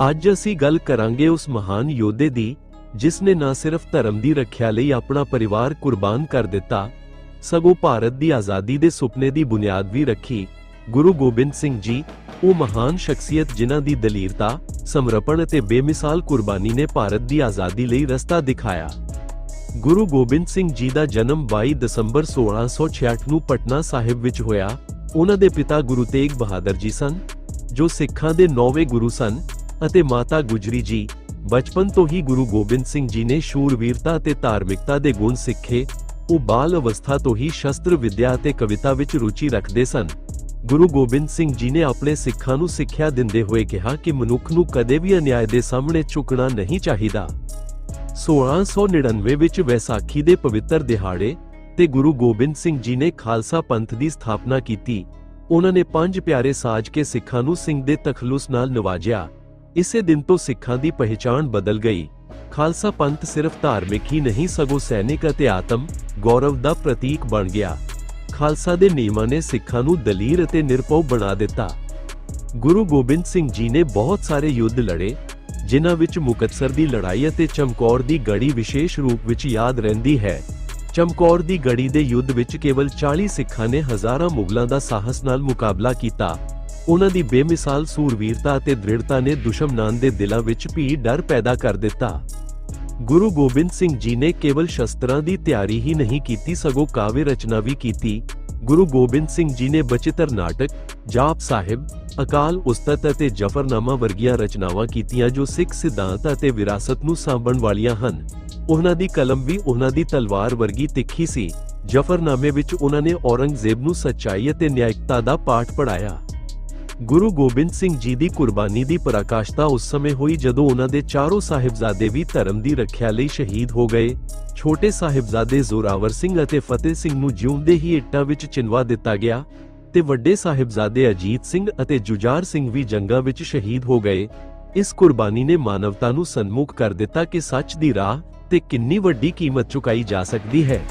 ਅੱਜ ਅਸੀਂ ਗੱਲ ਕਰਾਂਗੇ ਉਸ ਮਹਾਨ ਯੋਧੇ ਦੀ ਜਿਸ ਨੇ ਨਾ ਸਿਰਫ ਧਰਮ ਦੀ ਰੱਖਿਆ ਲਈ ਆਪਣਾ ਪਰਿਵਾਰ ਕੁਰਬਾਨ ਕਰ ਦਿੱਤਾ, ਸਗੋਂ ਭਾਰਤ ਦੀ ਆਜ਼ਾਦੀ ਦੇ ਸੁਪਨੇ ਦੀ ਬੁਨਿਆਦ ਵੀ ਰੱਖੀ। ਗੁਰੂ ਗੋਬਿੰਦ ਸਿੰਘ ਜੀ, ਉਹ ਮਹਾਨ ਸ਼ਖਸੀਅਤ ਜਿਨ੍ਹਾਂ ਦੀ ਦਲੀਰਤਾ ਸਮਰਪਣ ਅਤੇ ਬੇਮਿਸਾਲ ਕੁਰਬਾਨੀ ਨੇ ਭਾਰਤ ਦੀ ਆਜ਼ਾਦੀ ਲਈ ਰਸਤਾ ਦਿਖਾਇਆ। ਗੁਰੂ ਗੋਬਿੰਦ ਸਿੰਘ ਜੀ ਦਾ ਜਨਮ 22 ਦਸੰਬਰ 1666 ਨੂੰ ਪਟਨਾ ਸਾਹਿਬ ਵਿੱਚ ਹੋਇਆ। ਉਹਨਾਂ ਦੇ ਪਿਤਾ ਗੁਰੂ ਤੇਗ ਬਹਾਦਰ ਜੀ ਸਨ, ਜੋ ਸਿੱਖਾਂ ਦੇ ਨੌਵੇਂ ਗੁਰੂ ਸਨ। ਅਤੇ ਮਾਤਾ ਗੁਜਰੀ ਜੀ, ਬਚਪਨ ਤੋਂ ਹੀ ਗੁਰੂ ਗੋਬਿੰਦ ਸਿੰਘ ਜੀ ਨੇ ਸ਼ੂਰਵੀਰਤਾ ਅਤੇ ਧਾਰਮਿਕਤਾ ਦੇ ਗੁਣ ਸਿੱਖੇ, ਉਹ ਬਾਲ ਅਵਸਥਾ ਤੋਂ ਹੀ ਸ਼ਸਤਰ ਵਿੱਦਿਆ ਅਤੇ ਕਵਿਤਾ ਵਿੱਚ ਰੁਚੀ ਰੱਖਦੇ ਸਨ। ਗੁਰੂ ਗੋਬਿੰਦ ਸਿੰਘ ਜੀ ਨੇ ਆਪਣੇ ਸਿੱਖਾਂ ਨੂੰ ਸਿੱਖਿਆ ਦਿੰਦੇ ਹੋਏ ਕਿਹਾ ਕਿ ਮਨੁੱਖ ਨੂੰ ਕਦੇ ਵੀ ਅਨਿਆਏ ਦੇ ਸਾਹਮਣੇ ਝੁਕਣਾ ਨਹੀਂ ਚਾਹੀਦਾ। 1699 ਵਿੱਚ ਵੈਸਾਖੀ ਦੇ ਪਵਿੱਤਰ ਦਿਹਾੜੇ ਤੇ ਗੁਰੂ ਗੋਬਿੰਦ ਸਿੰਘ ਜੀ ਨੇ ਖਾਲਸਾ ਪੰਥ ਦੀ ਸਥਾਪਨਾ ਕੀਤੀ। ਉਹਨਾਂ ਨੇ ਪੰਜ ਪਿਆਰੇ ਸਾਜ ਕੇ ਸਿੱਖਾਂ ਨੂੰ ਸਿੰਘ ਦੇ ਤਖਲੁਸ ਨਾਲ ਨਵਾਜਿਆ। ਇਸੇ ਦਿਨ ਤੋਂ ਸਿੱਖਾਂ ਦੀ ਪਹਿਚਾਣ ਬਦਲ ਗਈ। ਖਾਲਸਾ ਪੰਥ ਸਿਰਫ ਧਾਰਮਿਕ ਹੀ ਨਹੀਂ, ਸਗੋਂ ਸੈਨਿਕ ਅਤੇ ਆਤਮ ਗੌਰਵ ਦਾ ਪ੍ਰਤੀਕ ਬਣ ਗਿਆ। ਖਾਲਸਾ ਦੇ ਨਿਯਮਾਂ ਨੇ ਸਿੱਖਾਂ ਨੂੰ ਦਲੀਰ ਅਤੇ ਨਿਰਭਉ ਬਣਾ ਦਿੱਤਾ। ਗੁਰੂ ਗੋਬਿੰਦ ਸਿੰਘ ਜੀ ਨੇ ਬਹੁਤ ਸਾਰੇ ਯੁੱਧ ਲੜੇ, ਜਿਨ੍ਹਾਂ ਵਿੱਚ ਮੁਕਤਸਰ ਦੀ ਲੜਾਈ ਅਤੇ ਚਮਕੌਰ ਦੀ ਗੜੀ ਵਿਸ਼ੇਸ਼ ਰੂਪ ਵਿੱਚ ਯਾਦ ਰਹਿੰਦੀ ਹੈ। ਚਮਕੌਰ ਦੀ ਗੜੀ ਦੇ ਯੁੱਧ ਵਿੱਚ ਕੇਵਲ 40 ਸਿੱਖਾਂ ਨੇ ਹਜ਼ਾਰਾਂ ਮੁਗਲਾਂ ਦਾ ਸਾਹਸ ਨਾਲ ਮੁਕਾਬਲਾ ਕੀਤਾ। ਉਹਨਾਂ ਦੀ ਬੇਮਿਸਾਲ ਸੂਰਵੀਰਤਾ ਅਤੇ ਦ੍ਰਿੜਤਾ ਨੇ ਦੁਸ਼ਮਣਾਂ ਦੇ ਦਿਲਾਂ ਵਿੱਚ ਵੀ ਡਰ ਪੈਦਾ ਕਰ ਦਿੱਤਾ। ਗੁਰੂ ਗੋਬਿੰਦ ਸਿੰਘ ਜੀ ਨੇ ਕੇਵਲ ਸ਼ਸਤਰਾਂ ਦੀ ਤਿਆਰੀ ਹੀ ਨਹੀਂ ਕੀਤੀ, ਸਗੋਂ ਕਾਵਿ ਰਚਨਾ ਵੀ ਕੀਤੀ। ਗੁਰੂ ਗੋਬਿੰਦ ਸਿੰਘ ਜੀ ਨੇ ਬਚਿੱਤਰ ਨਾਟਕ, ਜਾਪ ਸਾਹਿਬ, ਅਕਾਲ ਉਸਤਤ ਅਤੇ ਜਫਰਨਾਮਾ ਵਰਗੀਆਂ ਰਚਨਾਵਾਂ ਕੀਤੀਆਂ ਜੋ ਸਿੱਖ ਸਿਧਾਂਤ ਅਤੇ ਵਿਰਾਸਤ ਨੂੰ ਸਾਂਭਣ ਵਾਲੀਆਂ ਹਨ। ਉਹਨਾਂ ਦੀ ਕਲਮ ਵੀ ਉਹਨਾਂ ਦੀ ਤਲਵਾਰ ਵਰਗੀ ਤਿੱਖੀ ਸੀ। ਜਫਰਨਾਮੇ ਵਿੱਚ ਉਹਨਾਂ ਨੇ ਔਰੰਗਜ਼ੇਬ ਨੂੰ ਸੱਚਾਈ ਅਤੇ ਨਿਆਇਕਤਾ ਦਾ ਪਾਠ ਪੜਾਇਆ ਗੁਰੂ ਗੋਬਿੰਦ ਸਿੰਘ ਜੀ ਦੀ ਕੁਰਬਾਨੀ ਦੀ ਪਰਾਕਾਸ਼ਤਾ ਉਸ ਸਮੇਂ ਹੋਈ ਜਦੋਂ ਉਹਨਾਂ ਦੇ ਚਾਰੋਂ ਸਾਹਿਬਜ਼ਾਦੇ ਵੀ ਧਰਮ ਦੀ ਰੱਖਿਆ ਲਈ ਸ਼ਹੀਦ ਹੋ ਗਏ। ਛੋਟੇ ਸਾਹਿਬਜ਼ਾਦੇ ਜ਼ੋਰਾਵਰ ਸਿੰਘ ਅਤੇ ਫਤਿਹ ਸਿੰਘ ਨੂੰ ਜਿਉਂਦੇ ਹੀ ਇੱਟਾਂ ਵਿੱਚ ਚਿਣਵਾ ਦਿੱਤਾ ਗਿਆ ਤੇ ਵੱਡੇ ਸਾਹਿਬਜ਼ਾਦੇ ਅਜੀਤ ਸਿੰਘ ਅਤੇ ਜੁਝਾਰ ਸਿੰਘ ਵੀ ਜੰਗਾਂ ਵਿੱਚ ਸ਼ਹੀਦ ਹੋ ਗਏ। ਇਸ ਕੁਰਬਾਨੀ ਨੇ ਮਾਨਵਤਾ ਨੂੰ ਸਨਮੁਖ ਕਰ ਦਿੱਤਾ ਕਿ ਸੱਚ ਦੀ ਰਾਹ ਤੇ ਕਿੰਨੀ ਵੱਡੀ ਕੀਮਤ ਚੁਕਾਈ ਜਾ ਸਕਦੀ ਹੈ।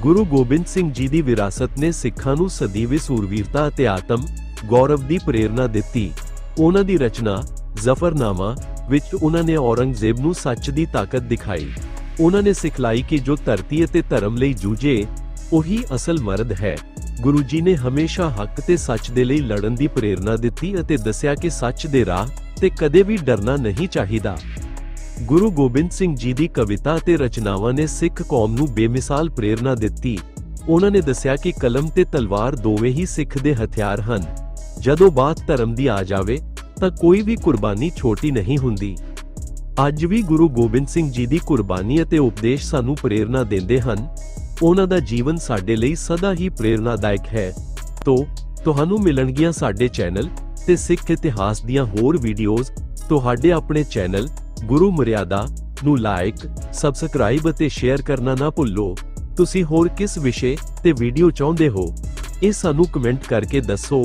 ਗੁਰੂ ਗੋਬਿੰਦ ਸਿੰਘ ਜੀ ਦੀ ਵਿਰਾਸਤ ਨੇ ਸਿੱਖਾਂ ਨੂੰ ਸਦੀਵੇ ਸੂਰਵੀਰਤਾ ਅਤੇ ਆਤਮ ਗੌਰਵ ਦੀ ਪ੍ਰੇਰਣਾ ਦਿੱਤੀ। ਉਹਨਾਂ ਦੀ ਰਚਨਾ ਜ਼ਫਰਨਾਮਾ ਵਿੱਚ ਉਹਨਾਂ ਨੇ ਔਰੰਗਜ਼ੇਬ ਨੂੰ ਸੱਚ ਦੀ ਤਾਕਤ ਦਿਖਾਈ। ਉਹਨਾਂ ਨੇ ਸਿਖਲਾਈ ਕਿ ਜੋ ਧਰਤੀ ਅਤੇ ਧਰਮ ਲਈ ਜੂਝੇ, ਉਹੀ ਅਸਲ ਮਰਦ ਹੈ। ਗੁਰੂ ਜੀ ਨੇ ਹਮੇਸ਼ਾ ਹੱਕ ਤੇ ਸੱਚ ਦੇ ਲਈ ਲੜਨ ਦੀ ਪ੍ਰੇਰਣਾ ਦਿੱਤੀ ਅਤੇ ਦੱਸਿਆ ਕਿ ਸੱਚ ਦੇ ਰਾਹ ਤੇ ਕਦੇ ਵੀ ਡਰਨਾ ਨਹੀਂ ਚਾਹੀਦਾ। ਗੁਰੂ ਗੋਬਿੰਦ ਸਿੰਘ ਜੀ ਦੀ ਕਵਿਤਾ ਅਤੇ ਰਚਨਾਵਾਂ ਨੇ ਸਿੱਖ ਕੌਮ ਨੂੰ ਬੇਮਿਸਾਲ ਪ੍ਰੇਰਣਾ ਦਿੱਤੀ। ਉਹਨਾਂ ਨੇ ਦੱਸਿਆ ਕਿ ਕਲਮ ਤੇ ਤਲਵਾਰ ਦੋਵੇਂ ਹੀ ਸਿੱਖ ਦੇ ਹਥਿਆਰ ਹਨ। ਜਦੋਂ ਬਾਤ ਧਰਮ ਦੀ ਆ ਜਾਵੇ, ਤਾਂ ਕੋਈ ਵੀ ਕੁਰਬਾਨੀ ਛੋਟੀ ਨਹੀਂ ਹੁੰਦੀ। ਅੱਜ ਵੀ ਗੁਰੂ ਗੋਬਿੰਦ ਸਿੰਘ ਜੀ ਦੀ ਕੁਰਬਾਨੀ ਅਤੇ ਉਪਦੇਸ਼ ਸਾਨੂੰ ਪ੍ਰੇਰਣਾ ਦਿੰਦੇ ਹਨ। ਉਹਨਾਂ ਦਾ ਜੀਵਨ ਸਾਡੇ ਲਈ ਸਦਾ ਹੀ ਪ੍ਰੇਰਣਾਦਾਇਕ ਹੈ। ਤੋ, ਤੁਹਾਨੂੰ ਮਿਲਣਗੀਆਂ ਸਾਡੇ ਚੈਨਲ ਤੇ ਸਿੱਖ ਇਤਿਹਾਸ ਦੀਆਂ ਹੋਰ ਵੀਡੀਓਜ਼। ਤੁਹਾਡੇ ਆਪਣੇ ਚੈਨਲ ਗੁਰੂ ਮਰਿਆਦਾ ਨੂੰ ਲਾਈਕ ਸਬਸਕ੍ਰਾਈਬ ਅਤੇ ਸ਼ੇਅਰ ਕਰਨਾ ਨਾ ਭੁੱਲੋ। ਤੁਸੀਂ ਹੋਰ ਕਿਸ ਵਿਸ਼ੇ ਤੇ ਵੀਡੀਓ ਚਾਹੁੰਦੇ ਹੋ? ਇਹ ਸਾਨੂੰ ਕਮੈਂਟ ਕਰਕੇ ਦੱਸੋ।